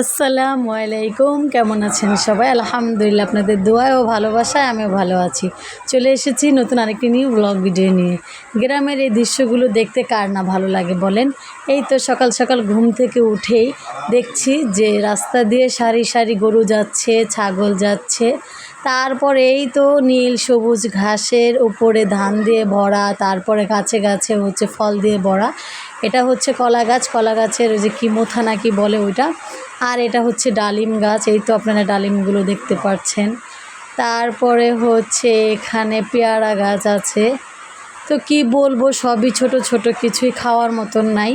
আসসালামু আলাইকুম, কেমন আছেন সবাই? আলহামদুলিল্লাহ, আপনাদের দোয়ায় ও ভালোবাসায় আমিও ভালো আছি। চলে এসেছি নতুন আরেকটি নিউ ব্লগ ভিডিও নিয়ে। গ্রামের এই দৃশ্যগুলো দেখতে কার না ভালো লাগে বলেন? এই তো সকাল সকাল ঘুম থেকে উঠেই দেখছি যে রাস্তা দিয়ে সারি সারি গরু যাচ্ছে, ছাগল যাচ্ছে। তারপর এই তো নীল, সবুজ ঘাসের উপরে ধান দিয়ে ভরা, তারপরে গাছে গাছে হচ্ছে ফল দিয়ে ভরা। এটা হচ্ছে কলা গাছ, কলা গাছের যে কি মোথা নাকি বলে ওইটা। আর এটা হচ্ছে ডালিম গাছ, এই তো আপনারা ডালিমগুলো দেখতে পাচ্ছেন। তারপরে হচ্ছে এখানে পেয়ারা গাছ আছে। তো কি বলব, সবই ছোট ছোট, কিছুই খাওয়ার মতন নাই।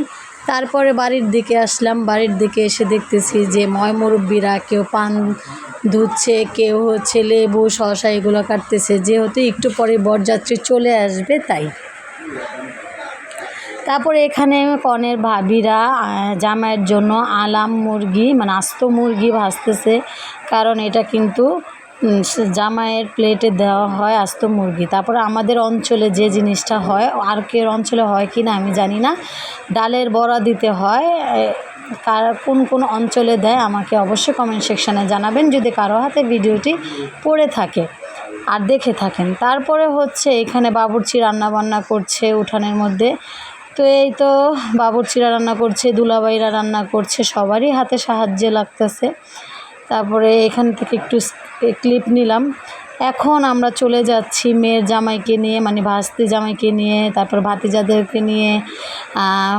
তারপরে বাড়ির দিকে আসলাম, বাড়ির দিকে এসে দেখতেছি যে ময় মুরব্বীরা কেউ পান ধুচ্ছে, কেউ হচ্ছে লেবু শশা এগুলো কাটতেছে। যেহেতু একটু পরে বরযাত্রী চলে আসবে, তাই। তারপরে এখানে কনের ভাবিরা জামাইয়ের জন্য আলাম মুরগি মানে আস্ত মুরগি ভাজতেছে। কারণ এটা কিন্তু জামাইয়ের প্লেটে দেওয়া হয় আস্ত মুরগি। তারপরে আমাদের অঞ্চলে যে জিনিসটা হয়, আর কের অঞ্চলে হয় কি না আমি জানি না। ডালের বড়া দিতে হয় কার কোন কোন অঞ্চলে দেয় আমাকে অবশ্যই কমেন্ট সেকশানে জানাবেন, যদি কারও হাতে ভিডিওটি পড়ে থাকে আর দেখে থাকেন। তারপরে হচ্ছে এখানে বাবুর্চি রান্না বান্না করছে উঠানের মধ্যে। তো এই তো বাবুর্চিরা রান্না করছে দুলাবাইরা রান্না করছে, সবারই হাতে সাহায্যে লাগতেছে। তারপরে এখান থেকে একটু ক্লিপ নিলাম। এখন আমরা চলে যাচ্ছি মেয়ের জামাইকে নিয়ে মানে ভাস্তি জামাইকে নিয়ে, তারপর ভাতিজাদেরকে নিয়ে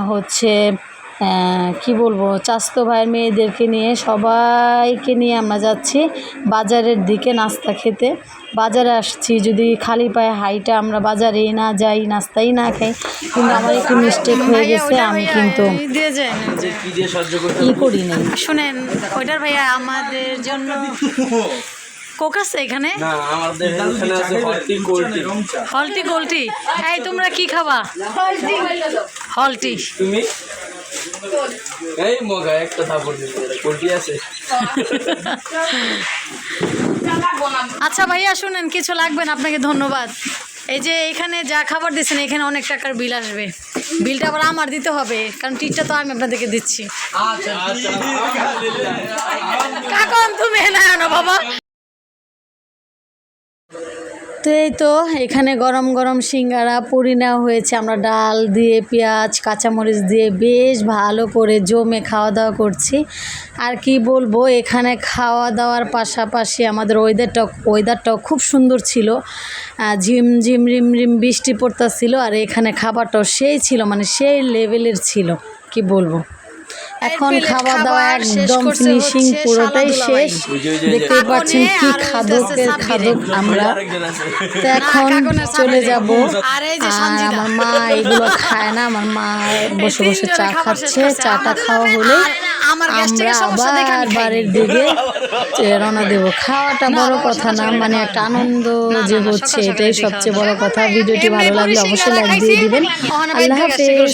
হচ্ছে কি বলব চাস্তো ভাইয়ের মেয়েদেরকে নিয়ে সবাইকে নিয়ে আমরা যাচ্ছি বাজারের দিকে নাস্তা খেতে। বাজারে আসছি যদি খালি পায়ে হাইটা আমরা বাজারে না যাই নাস্তাই না খাই কিন্তু আমার একটু মিস্টেক হয়ে গেছে আমি কিন্তু ই করি নাই। শুনেন ওইটার ভাইয়া আমাদের জন্য কোক আছে এখানে? না আমাদের এখানে আছে হলটি হলটি গোলটি এই তোমরা কি খাবা? হলটি। তুমি? এই মগা একটা থাপড় দিবে কোল্টি আছে। আচ্ছা ভাইয়া শুনেন কিছু লাগবে না আপনাকে ধন্যবাদ। এই যে এখানে যা খাবার দিচ্ছেন এখানে অনেক টাকার বিল আসবে। বিলটা আবার আমার দিতে হবে কারণ টিটটা তো আমি আপনাদেরকে দিচ্ছি। আচ্ছা কাকন তুমি না বাবা। তো এই তো, এখানে গরম গরম সিঙ্গারা, পুরি নেওয়া হয়েছে। আমরা ডাল দিয়ে, পেঁয়াজ, কাঁচামরিচ দিয়ে বেশ ভালো করে জমে খাওয়া দাওয়া করছি। আর কি বলব, এখানে খাওয়া দাওয়ার পাশাপাশি আমাদের ওয়েদারটা ওয়েদারটাও খুব সুন্দর ছিল। ঝিম ঝিম রিম রিম বৃষ্টি পড়তেছিল আর এখানে খাবারটাও সেই ছিল মানে সেই লেভেলের ছিল। কি বলব? এখন খাওয়া দাওয়া একদম করছে ফিনিশিং পুরোটাই শেষ। দেখতেই পাচ্ছেন কি খাদকের খাদক আমরা তো এখন চলে যাব। আর। আমার মা এগুলো খায় না আমার মা বসে বসে চা খাচ্ছে। চাটা খাওয়া হলে আমার আবার বাড়ির। দিকে রওনা দেব। খাওয়াটা বড় কথা না মানে একটা আনন্দ যে হচ্ছে এটাই সবচেয়ে বড় কথা। ভিডিওটি ভালো লাগলে অবশ্যই লাইক দিয়ে দিবেন। আল্লাহ হাফেজ।